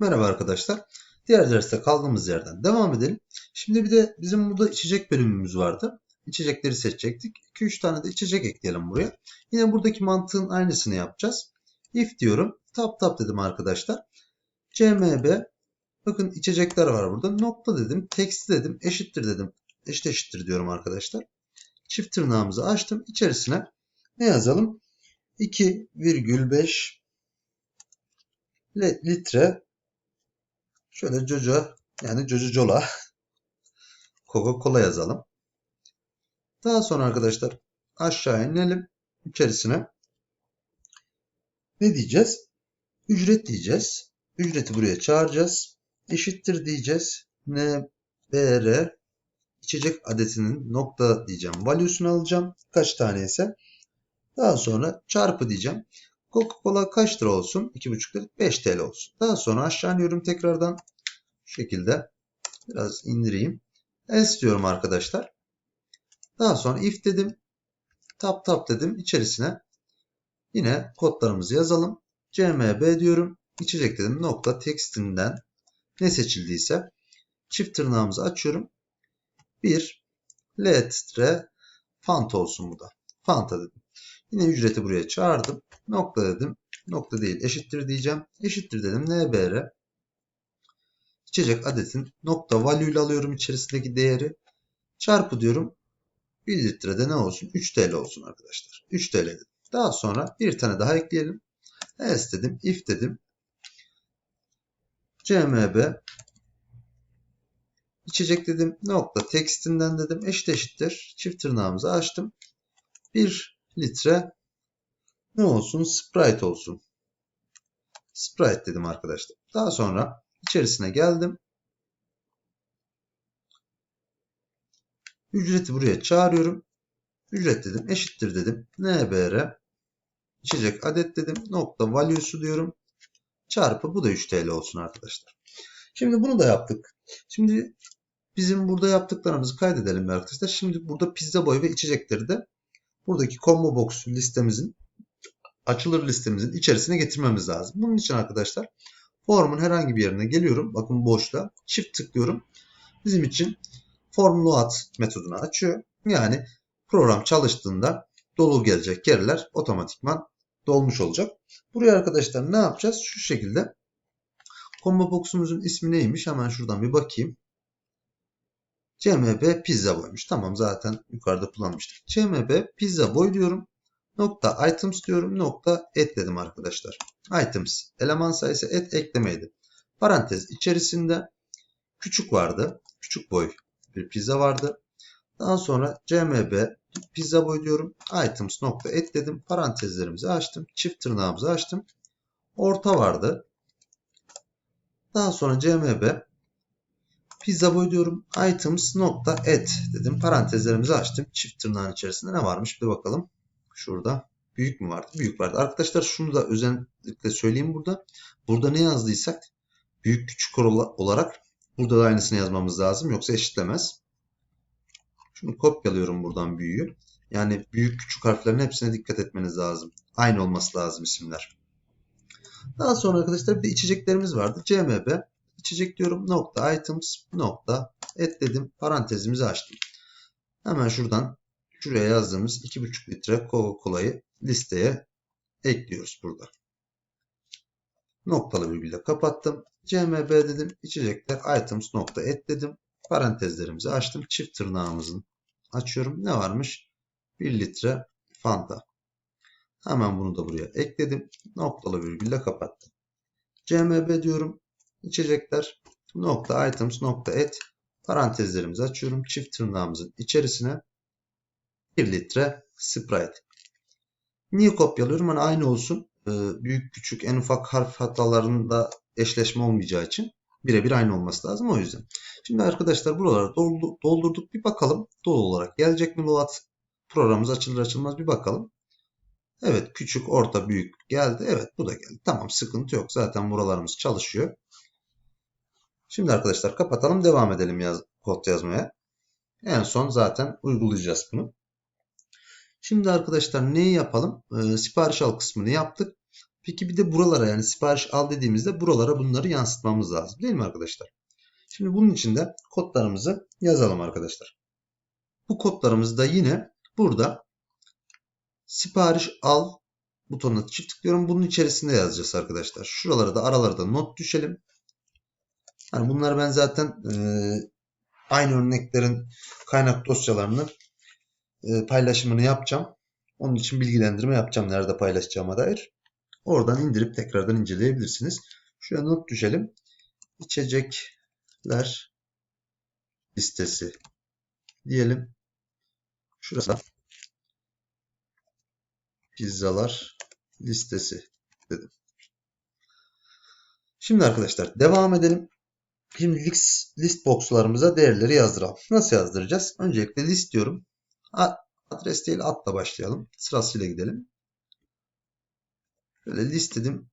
Merhaba arkadaşlar. Diğer derste kaldığımız yerden devam edelim. Şimdi bir de bizim burada içecek bölümümüz vardı. İçecekleri seçecektik. 2-3 tane de içecek ekleyelim buraya. Yine buradaki mantığın aynısını yapacağız. If diyorum. Tap tap dedim arkadaşlar. CMB bakın içecekler var burada. Nokta dedim. Text dedim. Eşittir dedim. Eşit eşittir diyorum arkadaşlar. Çift tırnağımızı açtım. İçerisine ne yazalım? 2,5 litre şöyle Jojo yani Jojo Cola Coca-Cola yazalım. Daha sonra arkadaşlar aşağı inelim. içerisine ne diyeceğiz? Ücret diyeceğiz. Ücreti buraya çağıracağız. Eşittir diyeceğiz. NBR içecek adetinin nokta diyeceğim. Value'sunu alacağım. Kaç tane ise. Daha sonra çarpı diyeceğim. Coca-Cola kaç lira olsun? 2,5 lira 5 TL olsun. Daha sonra aşağı iniyorum tekrardan. Şu şekilde biraz indireyim. Else diyorum arkadaşlar. Daha sonra if dedim. Tap tap dedim. İçerisine yine kodlarımızı yazalım. CMB diyorum. İçecek dedim. Nokta tekstinden ne seçildiyse çift tırnağımızı açıyorum. 1 litre Fanta olsun bu da. Fanta dedim. Yine ücreti buraya çağırdım. Nokta dedim. Nokta değil eşittir diyeceğim. Eşittir dedim. NBR içecek adetin nokta value ile alıyorum içerisindeki değeri. Çarpı diyorum. 1 litrede ne olsun? 3 TL olsun arkadaşlar. 3 TL dedim. Daha sonra bir tane daha ekleyelim. Else dedim. If dedim. CMB içecek dedim. Nokta tekstinden dedim. Eşit eşittir. Çift tırnağımızı açtım. 1 litre ne olsun? Sprite olsun. Sprite dedim arkadaşlar. Daha sonra içerisine geldim. Ücreti buraya çağırıyorum. Ücret dedim. Eşittir dedim. NBR içecek adet dedim. Nokta value'su diyorum. Çarpı bu da 3 TL olsun arkadaşlar. Şimdi bunu da yaptık. Şimdi bizim burada yaptıklarımızı kaydedelim arkadaşlar. Şimdi burada pizza boy ve içecekleri de buradaki combo box listemizin açılır listemizin içerisine getirmemiz lazım. Bunun için arkadaşlar formun herhangi bir yerine geliyorum. Bakın boşta. Çift tıklıyorum. Bizim için form load metodunu açıyor. Yani program çalıştığında dolu gelecek yerler otomatikman dolmuş olacak. Buraya arkadaşlar ne yapacağız? Şu şekilde combo box'umuzun ismi neymiş? Hemen şuradan bir bakayım. CMB pizza boymuş. Tamam zaten yukarıda kullanmıştık. CMB pizza boy diyorum. Nokta items diyorum. Nokta et dedim arkadaşlar. Items eleman sayısı et eklemeydi. Parantez içerisinde küçük vardı. Küçük boy bir pizza vardı. Daha sonra cmb pizza boy diyorum. Items nokta et dedim. Parantezlerimizi açtım. Çift tırnağımızı açtım. Orta vardı. Daha sonra cmb pizza boy diyorum. Items nokta et dedim. Parantezlerimizi açtım. Çift tırnağın içerisinde ne varmış bir bakalım. Şurada büyük mü vardı? Büyük vardı. Arkadaşlar şunu da özellikle söyleyeyim burada. Burada ne yazdıysak büyük küçük olarak burada da aynısını yazmamız lazım. Yoksa eşitlemez. Şunu kopyalıyorum buradan büyüğü. Yani büyük küçük harflerin hepsine dikkat etmeniz lazım. Aynı olması lazım isimler. Daha sonra arkadaşlar bir de içeceklerimiz vardı. CMB içecek diyorum. Nokta items nokta et dedim. Parantezimizi açtım. Hemen şuradan şuraya yazdığımız 2,5 litre Coca-Cola'yı listeye ekliyoruz burada. Noktalı virgülle kapattım. CMB dedim. İçecekler items nokta et dedim. Parantezlerimizi açtım. Çift tırnağımızın açıyorum. Ne varmış? 1 litre Fanta. Hemen bunu da buraya ekledim. Noktalı virgülle kapattım. CMB diyorum. İçecekler nokta items nokta et parantezlerimizi açıyorum. Çift tırnağımızın içerisine 1 litre Sprite. Niye kopyalıyorum? Hani aynı olsun. Ee, büyük küçük en ufak harf hatalarında eşleşme olmayacağı için birebir aynı olması lazım o yüzden. Şimdi arkadaşlar buraları doldurduk. Bir bakalım dolu olarak gelecek mi Loat programımız açılır açılmaz bir bakalım. Evet küçük orta büyük geldi. Evet bu da geldi. Tamam sıkıntı yok. Zaten buralarımız çalışıyor. Şimdi arkadaşlar kapatalım devam edelim yaz, kod yazmaya. En son zaten uygulayacağız bunu. Şimdi arkadaşlar neyi yapalım? E, sipariş al kısmını yaptık. Peki bir de buralara yani sipariş al dediğimizde buralara bunları yansıtmamız lazım değil mi arkadaşlar? Şimdi bunun için de kodlarımızı yazalım arkadaşlar. Bu kodlarımızı da yine burada sipariş al butonuna çift tıklıyorum. Bunun içerisinde yazacağız arkadaşlar. Şuralara da aralarda not düşelim. Yani bunları ben zaten e, aynı örneklerin kaynak dosyalarını e, paylaşımını yapacağım. Onun için bilgilendirme yapacağım nerede paylaşacağıma dair. Oradan indirip tekrardan inceleyebilirsiniz. Şuraya not düşelim. İçecekler listesi diyelim. Şurası pizzalar listesi dedim. Şimdi arkadaşlar devam edelim. Şimdi list, list box'larımıza değerleri yazdıralım. Nasıl yazdıracağız? Öncelikle list diyorum. Adres değil atla başlayalım. Sırasıyla gidelim. Böyle list dedim.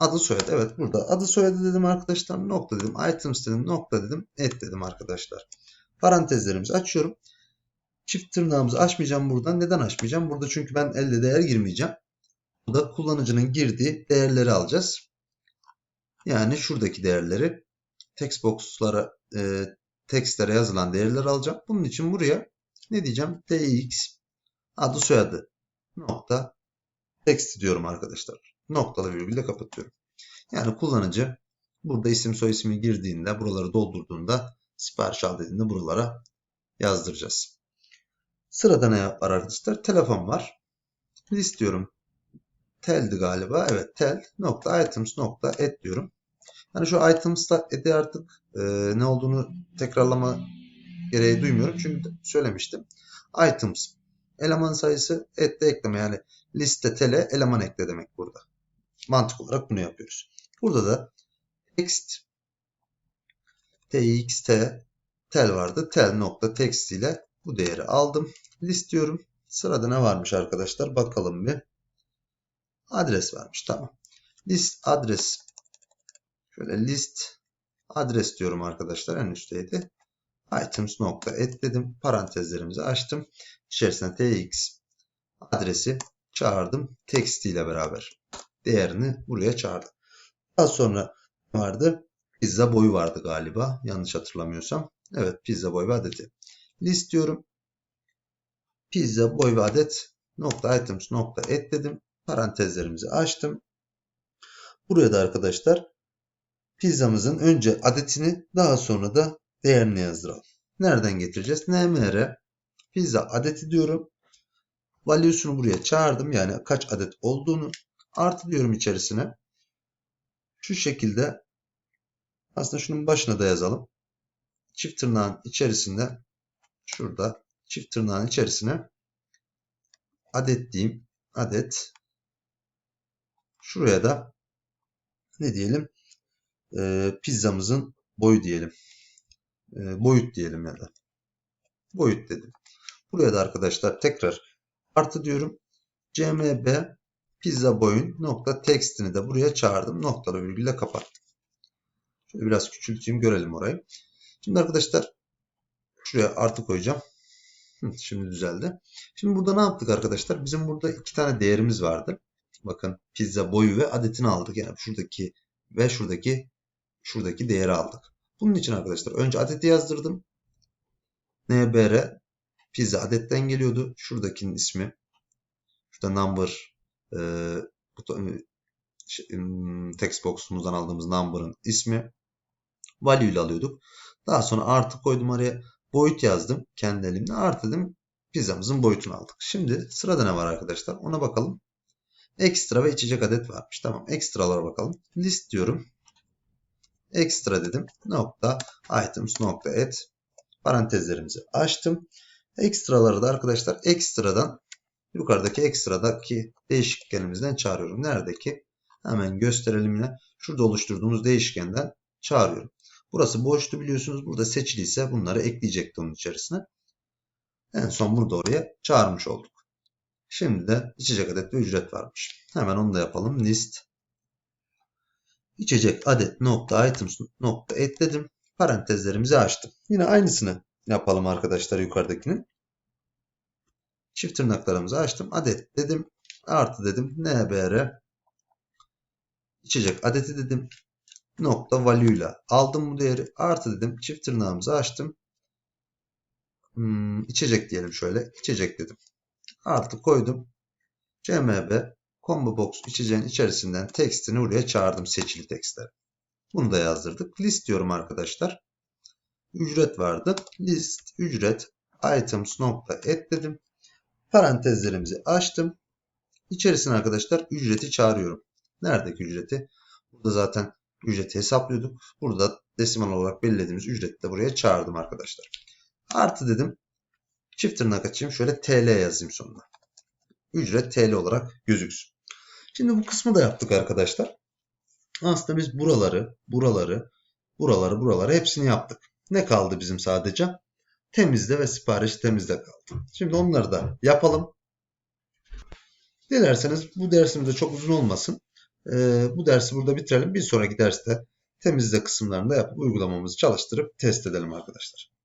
Adı soyadı. Evet burada. Adı soyadı dedim arkadaşlar. Nokta dedim. Items dedim. Nokta dedim. Et dedim arkadaşlar. Parantezlerimizi açıyorum. Çift tırnağımızı açmayacağım buradan. Neden açmayacağım? Burada çünkü ben elde değer girmeyeceğim. Burada kullanıcının girdiği değerleri alacağız. Yani şuradaki değerleri text box'lara e, textlere yazılan değerleri alacağım. Bunun için buraya ne diyeceğim? tx adı soyadı nokta text diyorum arkadaşlar. Noktalı virgülle kapatıyorum. Yani kullanıcı burada isim soy ismi girdiğinde buraları doldurduğunda sipariş al dediğinde buralara yazdıracağız. Sırada ne var arkadaşlar? Telefon var. List diyorum. Tel'di galiba. Evet tel nokta items nokta et diyorum. Yani şu items'ta eti artık e, ne olduğunu tekrarlama gereği duymuyorum. Çünkü söylemiştim. Items eleman sayısı et ekleme yani liste tele eleman ekle demek burada. Mantık olarak bunu yapıyoruz. Burada da text txt tel vardı. Tel nokta text ile bu değeri aldım. List diyorum. Sırada ne varmış arkadaşlar? Bakalım bir. Adres varmış. Tamam. List adres. Şöyle list adres diyorum arkadaşlar. En üstteydi. Items nokta et dedim. Parantezlerimizi açtım. İçerisine tx adresi çağırdım. Text ile beraber. Değerini buraya çağırdım. Daha sonra vardı? Pizza boyu vardı galiba. Yanlış hatırlamıyorsam. Evet pizza boyu ve adeti. List diyorum. Pizza boy ve adet nokta items nokta et dedim. Parantezlerimizi açtım. Buraya da arkadaşlar pizzamızın önce adetini daha sonra da değerini yazdıralım. Nereden getireceğiz? nmr pizza adeti diyorum. Value'sunu buraya çağırdım. Yani kaç adet olduğunu artı diyorum içerisine. Şu şekilde aslında şunun başına da yazalım. Çift tırnağın içerisinde şurada çift tırnağın içerisine adet diyeyim. Adet. Şuraya da ne diyelim? Ee, pizzamızın boyu diyelim. Ee, boyut diyelim ya da. Boyut dedim. Buraya da arkadaşlar tekrar artı diyorum. cmb pizza boyun nokta textini de buraya çağırdım. Noktalı virgülle kapattım. Şöyle biraz küçülteyim görelim orayı. Şimdi arkadaşlar şuraya artı koyacağım. Şimdi düzeldi. Şimdi burada ne yaptık arkadaşlar? Bizim burada iki tane değerimiz vardı. Bakın pizza boyu ve adetini aldık. Yani şuradaki ve şuradaki şuradaki değeri aldık. Bunun için arkadaşlar önce adeti yazdırdım. NBR pizza adetten geliyordu. Şuradakinin ismi. Şurada number e, buton, şey, text box'umuzdan aldığımız number'ın ismi. Value ile alıyorduk. Daha sonra artı koydum araya boyut yazdım kendi elimle. Artı pizzamızın boyutunu aldık. Şimdi sırada ne var arkadaşlar? Ona bakalım. Ekstra ve içecek adet varmış. Tamam ekstralara bakalım. List diyorum. Ekstra dedim. Nokta items nokta et. Parantezlerimizi açtım. Ekstraları da arkadaşlar ekstradan yukarıdaki ekstradaki değişkenimizden çağırıyorum. Neredeki? Hemen gösterelim yine. Şurada oluşturduğumuz değişkenden çağırıyorum. Burası boştu biliyorsunuz. Burada seçiliyse bunları ekleyecekti onun içerisine. En son burada oraya çağırmış olduk. Şimdi de içecek adet ve ücret varmış. Hemen onu da yapalım. List içecek adet nokta items nokta ekledim. Parantezlerimizi açtım. Yine aynısını yapalım arkadaşlar yukarıdakinin. Çift tırnaklarımızı açtım. Adet dedim. Artı dedim. NBR içecek adeti dedim. Nokta value ile aldım bu değeri. Artı dedim. Çift tırnağımızı açtım. Hmm, içecek diyelim şöyle. İçecek dedim. Artı koydum. CMB combo box içeceğin içerisinden tekstini buraya çağırdım seçili tekstleri. Bunu da yazdırdık. List diyorum arkadaşlar. Ücret vardı. List ücret items nokta et dedim. Parantezlerimizi açtım. İçerisine arkadaşlar ücreti çağırıyorum. Neredeki ücreti? Burada zaten ücreti hesaplıyorduk. Burada desimal olarak belirlediğimiz ücreti de buraya çağırdım arkadaşlar. Artı dedim. Çift tırnak açayım. Şöyle TL yazayım sonuna. Ücret TL olarak gözüksün. Şimdi bu kısmı da yaptık arkadaşlar. Aslında biz buraları, buraları, buraları, buraları hepsini yaptık. Ne kaldı bizim sadece? Temizle ve sipariş temizle kaldı. Şimdi onları da yapalım. Dilerseniz bu dersimiz de çok uzun olmasın. Ee, bu dersi burada bitirelim. Bir sonraki derste temizle kısımlarını da yapıp uygulamamızı çalıştırıp test edelim arkadaşlar.